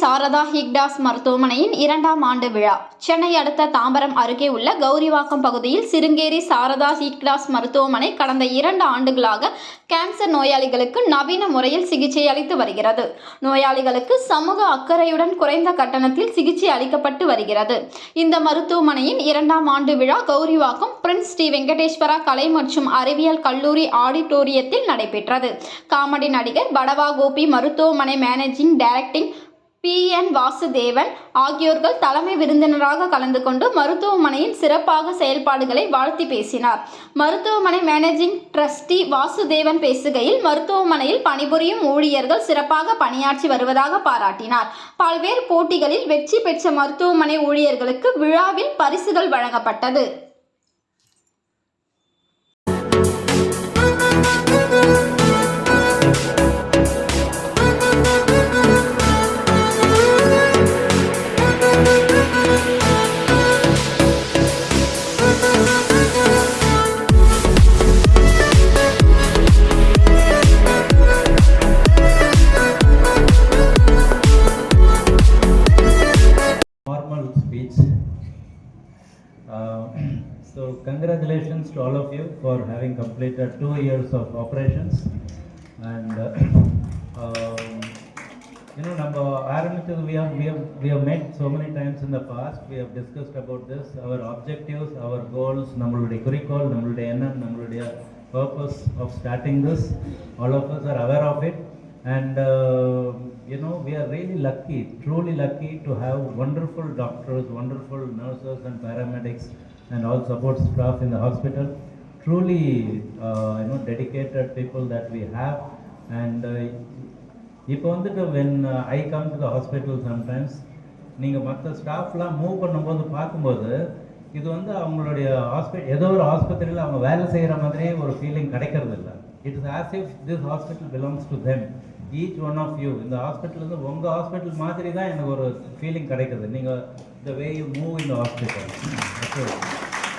சாரதா ஹிக்டாஸ் மருத்துவமனையின் இரண்டாம் ஆண்டு விழா. சென்னை அடுத்த தாம்பரம் அருகே உள்ள கௌரிவாக்கம் பகுதியில் சிருங்கேரி சாரதா ஹிக்டாஸ் மருத்துவமனை கடந்த இரண்டு ஆண்டுகளாக கேன்சர் நோயாளிகளுக்கு நவீன முறையில் சிகிச்சை அளித்து வருகிறது. நோயாளிகளுக்கு சமூக அக்கறையுடன் குறைந்த கட்டணத்தில் சிகிச்சை அளிக்கப்பட்டு வருகிறது. இந்த மருத்துவமனையின் இரண்டாம் ஆண்டு விழா கௌரிவாக்கம் பிரின்ஸ் ஸ்ரீ வெங்கடேஸ்வரா கலை மற்றும் அறிவியல் கல்லூரி ஆடிட்டோரியத்தில் நடைபெற்றது. காமெடி நடிகர் படவா கோபி மருத்துவமனை managing directing P. N. Vasudevan ஆகியோர்கள் தலைமை விருந்தினராக கலந்து கொண்டு மருத்துவமனையின் சிறப்பாக செயல்பாடுகளை வாழ்த்தி பேசினார். மருத்துவமனை மேனேஜிங் ட்ரஸ்டி வாசுதேவன் பேசுகையில் மருத்துவமனையில் பணிபுரியும் ஊழியர்கள் சிறப்பாக பணியாற்றி வருவதாக பாராட்டினார். பல்வேறு போட்டிகளில் வெற்றி பெற்ற மருத்துவமனை ஊழியர்களுக்கு விழாவில் பரிசுகள் வழங்கப்பட்டது. Uh, So congratulations to all of you for having completed two years of operations. And, uh, um, you know, நம்ம ஆரம்பித்தது we have, we have, we have met so many times in the past, we have discussed about this, our objectives, our goals, நம்மளுடைய குறிக்கோள், நம்மளுடைய எண்ணம், நம்மளுடைய purpose of starting this. All of us are aware of it. And, uh, you know, we are really lucky, truly lucky to have wonderful doctors, wonderful nurses and paramedics and all support staff in the hospital. Truly, uh, you know, dedicated people that we have. And uh, இப்போ வந்துட்டு when I come to the hospital sometimes நீங்கள் மற்ற ஸ்டாஃப்லாம் move பண்ணும்போது பார்க்கும்போது இது வந்து அவங்களுடைய hospital ஏதோ ஒரு ஆஸ்பத்திரியில் அவங்க வேலை செய்கிற மாதிரியே ஒரு ஃபீலிங் கிடைக்கிறது இல்லை it is as if this hospital belongs to them each one of you இந்த ஹாஸ்பிட்டல் வந்து உங்கள் ஹாஸ்பிட்டல் மாதிரி தான் எனக்கு ஒரு ஃபீலிங் கிடைக்குது. நீங்கள் த வே யூ மூவ் இந்த hospital okay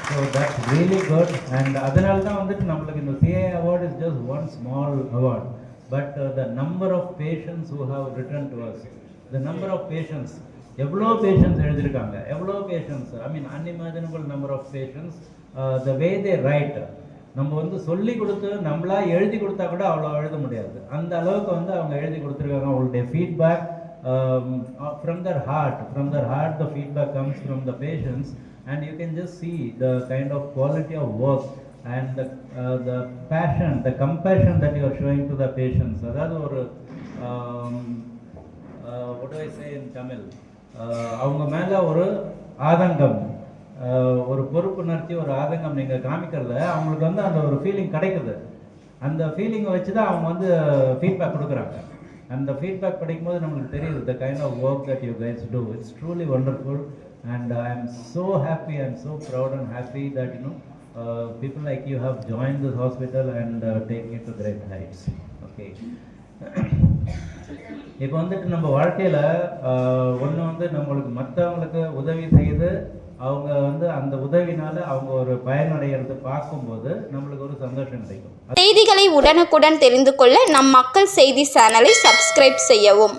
so that's really good and அதனால தான் வந்துட்டு நம்மளுக்கு இந்த CA award is just one small award but the number of patients who have written to us the number of patients எவ்வளோ patients எழுதியிருக்காங்க? எவ்வளோ patients I mean unimaginable number of patients the way they write நம்ம வந்து சொல்லி கொடுத்து நம்மளா எழுதி கொடுத்தா கூட அவ்வளோ எழுத முடியாது. அந்த அளவுக்கு வந்து அவங்க எழுதி கொடுத்துருக்காங்க. அவங்களுடைய feedback from their heart from their heart the feedback comes from the patients and you can just see the kind of quality of work and the the passion the compassion that that showing to the patients அதாவது ஒரு ஒட் ஐ சே இன் தமிழ் அவங்க மேலே ஒரு ஆதங்கம். ஒரு பொறுப்புணர்ச்சி ஒரு ஆதங்கம் நீங்கள் காமிக்கிறதுல அவங்களுக்கு வந்து அந்த ஒரு ஃபீலிங் கிடைக்குது. அந்த ஃபீலிங்கை வச்சு தான் அவங்க வந்து ஃபீட்பேக் கொடுக்குறாங்க. அந்த ஃபீட்பேக் படிக்கும்போது நம்மளுக்கு தெரியுது the kind of work that you guys do it's truly wonderful and I am so happy I am so proud and happy that you know people like you have join this hospital and take it to great heights okay இப்போ வந்துட்டு நம்ம வாழ்க்கையில் uh, ஒன்று வந்து நம்மளுக்கு மற்றவங்களுக்கு உதவி செய்து அவங்க வந்து அந்த உதவினால அவங்க ஒரு பயனடைகிறது பார்க்கும்போது நம்மளுக்கு ஒரு சந்தோஷம் கிடைக்கும். செய்திகளை உடனுக்குடன் தெரிந்து கொள்ள நம் மக்கள் செய்தி சேனலை சப்ஸ்கிரைப் செய்யவும்.